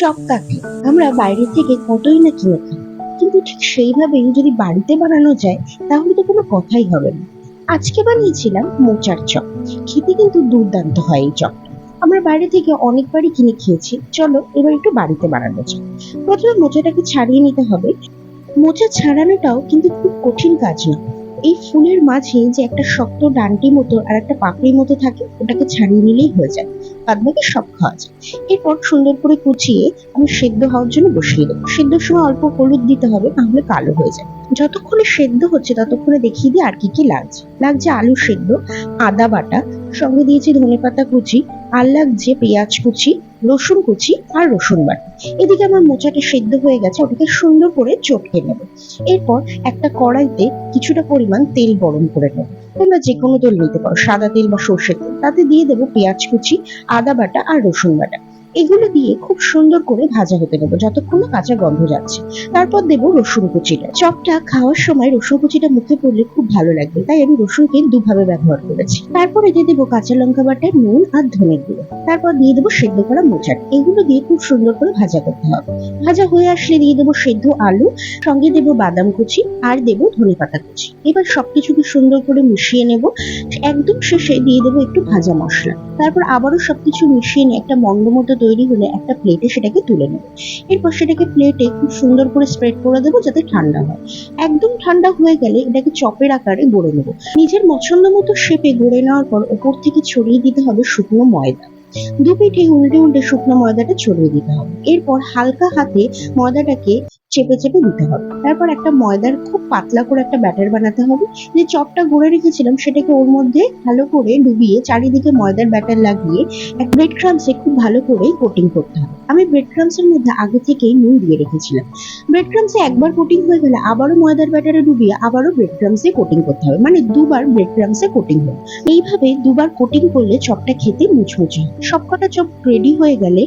Chop কাকে। আমরা বাইরে থেকে কতই না কিনে খাই। কিন্তু ঠিক সেইভাবেই যদি বাড়িতে বানানো যায়, তাহলে তো কোনো কথাই হবে না। আজকে বানিয়েছিলাম মোচার চপ। খেতে কিন্তু দুর্দান্ত হয় এই চপ আমরা বাইরে থেকে অনেকবারই কিনে খেয়েছি। চলো এবার একটু বাড়িতে বানানো যাক। প্রথমে মোচাটাকে ছাড়িয়ে নিতে হবে। মোচা ছাড়ানোটাও কিন্তু খুব কঠিন কাজ না এই ফুলের মাঝে যে একটা শক্ত ডান্টি মতো আর একটা পাপড়ি মতো থাকে, ওটাকে ছাড়িয়ে নিলেই হয়ে যায়। বাদ বাকি সব খাওয়া যায়। এরপর সুন্দর করে কুচিয়ে আমি সেদ্ধ হওয়ার জন্য বসিয়ে দেবো। সেদ্ধর সময় অল্প হলুদ দিতে হবে নাহলে কালো হয়ে যায়। যতক্ষণে সেদ্ধ হচ্ছে, ততক্ষণে দেখিয়ে দিই আর কি কি লাগছে। লাগছে আলু সেদ্ধ, আদা বাটা, সঙ্গে দিয়েছি ধনেপাতা কুচি আর লাগছে পেঁয়াজ কুচি, রসুন কুচি আর রসুন বাটা। এদিকে আমার মোচাটা সেদ্ধ হয়ে গেছে, ওটাকে সুন্দর করে চটকে নেব। এরপর একটা কড়াইতে কিছুটা পরিমাণ তেল গরম করে নেব। তোমরা যে কোনো তেল নিতে পারো, সাদা তেল বা সর্ষের তেল। তাতে দিয়ে দেবো পেঁয়াজ কুচি, আদা বাটা আর রসুন বাটা। এগুলো দিয়ে খুব সুন্দর করে ভাজা হতে দেবো, যতক্ষণ না কাঁচা গন্ধ যাচ্ছে। তারপর দেবো রসুন কুচিটা। চপটা খাওয়ার সময় রসুন কুচিটা মুখে পড়লে খুব ভালো লাগবে, তাই আমি রসুনকে দুভাবে ব্যবহার করেছি। তারপর দিয়ে দেবো কাঁচা লঙ্কা বাটা, নুন আর ধনে গুঁড়ো। তারপর দিয়ে দেবো সেদ্ধ করা মোচাট এগুলো দিয়ে খুব সুন্দর করে ভাজা করতে হবে। ভাজা হয়ে আসলে দিয়ে দেবো সেদ্ধ আলু, সঙ্গে দেবো বাদাম কুচি আর দেবো ধনে পাতা কুচি। এবার সবকিছুকে সুন্দর করে মিশিয়ে নেব। একদম শেষে দিয়ে দেবো একটু ভাজা মশলা। তারপর আবারও সবকিছু মিশিয়ে নিয়ে একটা মন্ড মতো তৈরি হলে একটা প্লেটে সেটাকে তুলে নেব। এরপর সেটাকে প্লেটে খুব সুন্দর করে স্প্রেড করে দেবো যাতে ঠান্ডা হয়। একদম ঠান্ডা হয়ে গেলে এটাকে চপের আকারে গড়ে নেব। নিজের পছন্দ মতো শেপে গড়ে নেওয়ার পর ওপর থেকে ছড়িয়ে দিতে হবে শুকনো ময়দা। দু পিঠে উল্টে উল্টে শুকনো ময়দাটা ছড়িয়ে দিতে হবে। এরপর হালকা হাতে ময়দাটাকে চেপে চেপে দিতে হবে। তারপর একটা ময়দার খুব পাতলা করে একটা ব্যাটার বানাতে হবে। যে চপটা গড়ে রেখেছিলাম সেটাকে ওর মধ্যে ভালো করে ডুবিয়ে চারিদিকে ময়দার ব্যাটার লাগিয়ে এক ব্রেড ক্রামসে খুব ভালো করে কোটিং করতে হবে। আমি ব্রেড ক্রামসের মধ্যে আগে থেকেই নুন দিয়ে রেখেছিলাম। ব্রেড ক্রামসে একবার কোটিং হয়ে গেলে আবারও ময়দার ব্যাটারে ডুবিয়ে আবারও ব্রেড ক্রামসে কোটিং করতে হবে। মানে দুবার ব্রেড ক্রামসে কোটিং হবে এইভাবে দুবার কোটিং করলে চপটা খেতে মুচমুচে হয়। সবকটা চপ রেডি হয়ে গেলে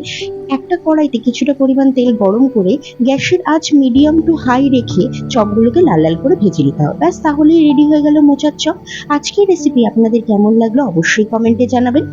একটা কড়াইতে কিছুটা পরিমাণ তেল গরম করে গ্যাসের আঁচ মিডিয়াম টু হাই রেখে চপগুলোকে লাল লাল করে ভেজে নিতে হবে। ব্যাস, তাহলেই রেডি হয়ে গেল মোচার চপ। আজকের রেসিপি আপনাদের কেমন লাগল অবশ্যই কমেন্টে জানাবেন।